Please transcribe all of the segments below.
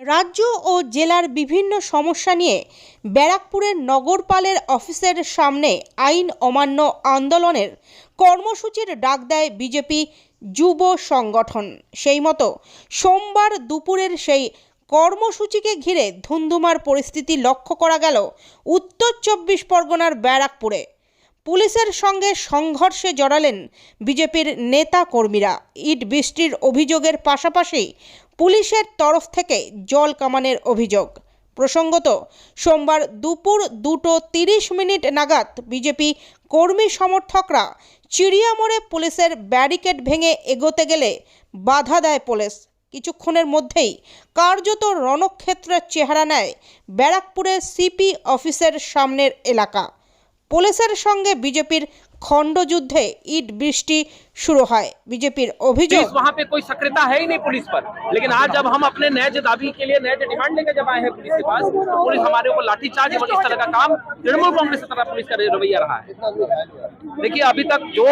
রাজ্য ও জেলার বিভিন্ন সমস্যা নিয়ে ব্যারাকপুরের নগরপালের অফিসের সামনে আইন অমান্য আন্দোলনের কর্মসূচির ডাক দেয় বিজেপি যুব সংগঠন। সেই মতো সোমবার দুপুরের সেই কর্মসূচিকে ঘিরে ধুন্ধুমার পরিস্থিতি লক্ষ্য করা গেল উত্তর চব্বিশ পরগনার ব্যারাকপুরে। পুলিশের সঙ্গে সংঘর্ষে জড়ালেন বিজেপির নেতা কর্মীরা। ইট বৃষ্টির অভিযোগের পাশাপাশি পুলিশের তরফ থেকে জল কামানের অভিযোগ। প্রসঙ্গত, সোমবার দুপুর দুটো তিরিশ মিনিট নাগাদ বিজেপি কর্মী সমর্থকরা চিড়িয়ামোড়ে পুলিশের ব্যারিকেড ভেঙে এগোতে গেলে বাধা দেয় পুলিশ। কিছুক্ষণের মধ্যেই কার্যত রণক্ষেত্রের চেহারা নেয় ব্যারাকপুরের সিপি অফিসের সামনের এলাকা। পুলিশের সঙ্গে বিজেপির খণ্ডযুদ্ধে ইট বৃষ্টি শুরু হয় বিজেপির অভিযোগ पुलिस वहाँ पे कोई सक्रियता है ही नहीं पुलिस पर लेकिन आज जब हम अपने न्याय दाबी के लिए न्याय डिमांड लेकर जब आए हैं पुलिस के पास तो पुलिस हमारे ऊपर लाठीचार्ज और इस तरह का काम तृणमूल कांग्रेस की तरह पुलिस का रवैया रहा है देखिए अभी तक जो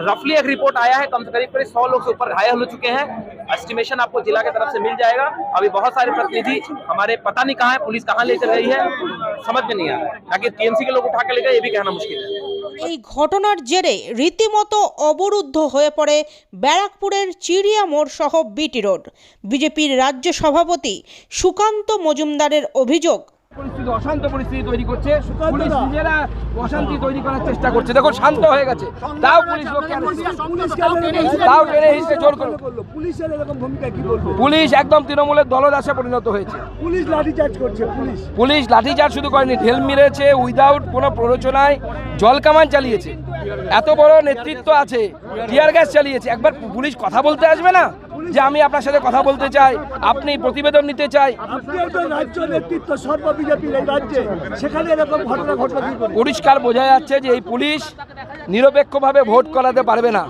रफली एक रिपोर्ट आया है कम से करीब करीब सौ लोग से ऊपर घायल हो चुके हैं एस्टिमेशन आपको जिला की तरफ से मिल जाएगा अभी बहुत सारे प्रतिनिधि हमारे पता नहीं कहाँ है पुलिस कहाँ लेकर गई है समझ में नहीं आ रहा है ताकि टीएमसी के लोग उठा के ले गए ये भी कहना मुश्किल है এই ঘটনার জেরে রীতিমতো অবরুদ্ধ হয়ে পড়ে ব্যারাকপুরের চিড়িয়া মোড় সহ বিটি রোড বিজেপির রাজ্য সভাপতি সুকান্ত মজুমদারের অভিযোগ পরিস্থিতি অশান্ত পরিস্থিতি তৈরি করছে। পুলিশ নিজেরা অশান্তি তৈরি করার চেষ্টা করছে। দেখো শান্ত হয়ে গেছে। তাও পুলিশ তাও টেনে হিসেবে জোর করে। পুলিশের এরকম ভূমিকা কি বলব? পুলিশ একদম তৃণমূলের দলদাসে পরিণত হয়েছে। পুলিশ লাঠিচার্জ করছে পুলিশ। পুলিশ লাঠিচার্জ শুধু করেনি ঢেল মেরেছে উইদাউট কোনো প্ররোচনায় জল কামান চালিয়েছে। এত বড় নেতৃত্ব আছে টিয়ার গ্যাস চালিয়েছে। একবার পুলিশ কথা বলতে আসবে না? যে আমি আপনার সাথে কথা বলতে চাই আপনি প্রতিবেদন নিতে চাই। পরিষ্কার বোঝা যাচ্ছে যে এই পুলিশ নিরপেক্ষভাবে ভোট করাতে পারবে না।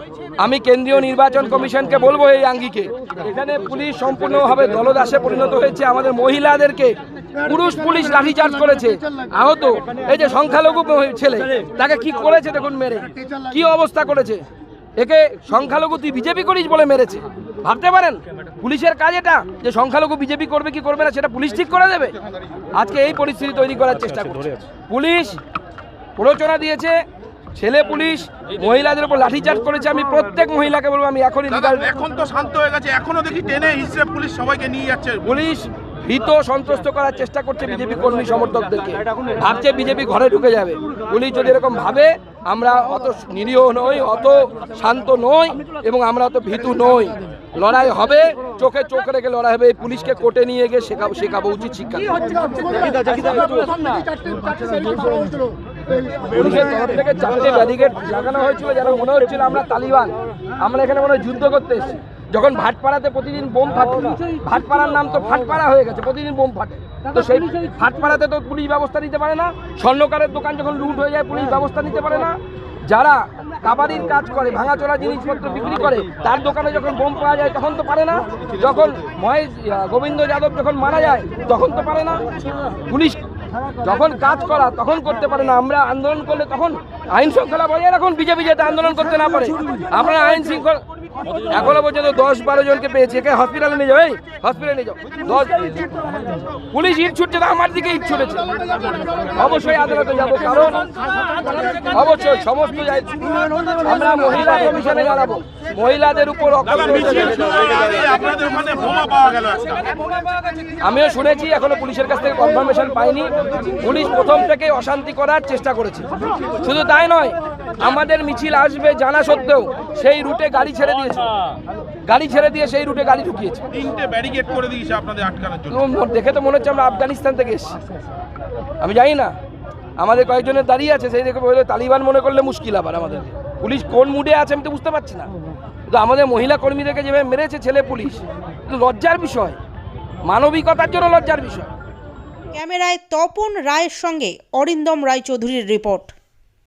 আমি কেন্দ্রীয় নির্বাচন কমিশনকে বলব এই আঙ্গিকে এখানে পুলিশ সম্পূর্ণভাবে দলদাসে পরিণত হয়েছে। আমাদের মহিলাদেরকে পুরুষ পুলিশ লাঠিচার্জ করেছে। আহত এই যে সংখ্যালঘু ছেলে তাকে কি করেছে দেখুন মেরে? কি অবস্থা করেছে? একে সংখ্যালঘু তুই বিজেপি করিস বলে মেরেছে। ভাবতে পারেন? পুলিশের কাজ এটা যে সংখ্যালঘু বিজেপি করবে কি করবে না সেটা পুলিশ ঠিক করে দেবে? আজকে এই পরিস্থিতি তৈরি করার চেষ্টা করছে। পুলিশ প্ররোচনা দিয়েছে ছেলে পুলিশ মহিলাদের উপর লাঠিচার্জ করেছে। আমি প্রত্যেক মহিলাকে বলব আমি এখনই এখন তো শান্ত হয়ে গেছে। এখনও দেখি টেনে হিসেবে পুলিশ সবাইকে নিয়ে যাচ্ছে। পুলিশ ভীত সন্ত্রস্ত করার চেষ্টা করছে বিজেপি কর্মী সমর্থকদেরকে। ভাবছে বিজেপি ঘরে ঢুকে যাবে। পুলিশ যদি এরকম ভাবে, আমরা অত নিরীহ নই, অত শান্ত নই এবং আমরা অত ভীতু নই। লড়াই হবে, চোখে চোখ রেখে লড়াই হবে। পুলিশকে কোর্টে নিয়ে গিয়ে শেখাবো শেখাবো উচিত শিক্ষা। থেকে চারটে ব্যারিকেড লাগানো হয়েছিল, যেন মনে হচ্ছিল আমরা তালিবান। আমরা এখানে মনে হয় যুদ্ধ করতে এসেছি। যখন ভাটপাড়াতে প্রতিদিন বোম ফাটে ভাটপাড়ার নাম তো ফাটপাড়া হয়ে গেছে প্রতিদিন বোম ফাটে। তো সেই ফাটপাড়াতে তো পুলিশ ব্যবস্থা নিতে পারে না স্বর্ণকারের দোকান যখন লুট হয়ে যায় পুলিশ ব্যবস্থা নিতে পারে না। যারা কাবাডির কাজ করে ভাঙাচোরা জিনিসপত্র বিক্রি করে তার দোকানে যখন বোম পাওয়া যায় তখন তো পারে না। যখন মহেশ গোবিন্দ যাদব যখন মারা যায় তখন তো পারে না। পুলিশ যখন কাজ করা তখন করতে পারে না। আমরা আন্দোলন করলে তখন আইন শৃঙ্খলা বজায় রাখুন বিজেপি যাতে আন্দোলন করতে না পারে। আমরা আইন শৃঙ্খলা এখনও পর্যন্ত দশ বারো জনকে পেয়েছি। একে হসপিটালে নিয়ে যাও এই হসপিটালে নিয়ে যাও। দশ পুলিশ ইট ছুটছে তো আমার দিকে ইট ছুটেছে। অবশ্যই আদালতে যাব কারণ অবশ্যই সমস্ত আমরা মহিলা কমিশনে জানাব মহিলাদের উপর একটা আমিও শুনেছি এখনও পুলিশের কাছ থেকে কনফার্মেশন পাইনি। পুলিশ প্রথম থেকে অশান্তি করার চেষ্টা করেছে। শুধু তাই নয় আমাদের মিছিল আসবে জানা সত্ত্বেও সেই রুটে গাড়ি ছেড়ে দিয়েছে। গাড়ি ছেড়ে দিয়ে সেই রুটে গাড়ি ঢুকিয়েছে। তিনটে ব্যারিকেড করে দিয়েছে আপনাদের আটকানোর জন্য। দেখে তো মনে হচ্ছে আমরা আফগানিস্তান থেকে এসেছি। আমি জানি না আমাদের কয়েকজনের দাঁড়িয়ে আছে সেই দেখে বলে তালিবান মনে করলে মুশকিল আবার আমাদের। পুলিশ কোন মুডে আছে আমি তো বুঝতে পারছি না। কিন্তু আমাদের মহিলা কর্মীদেরকে যেভাবে মেরেছে ছেলে পুলিশ কিন্তু লজ্জার বিষয়। মানবিকতার জন্য লজ্জার বিষয়। ক্যামেরায় তপন রায়ের সঙ্গে অরিন্দম রায়চৌধুরীর রিপোর্ট।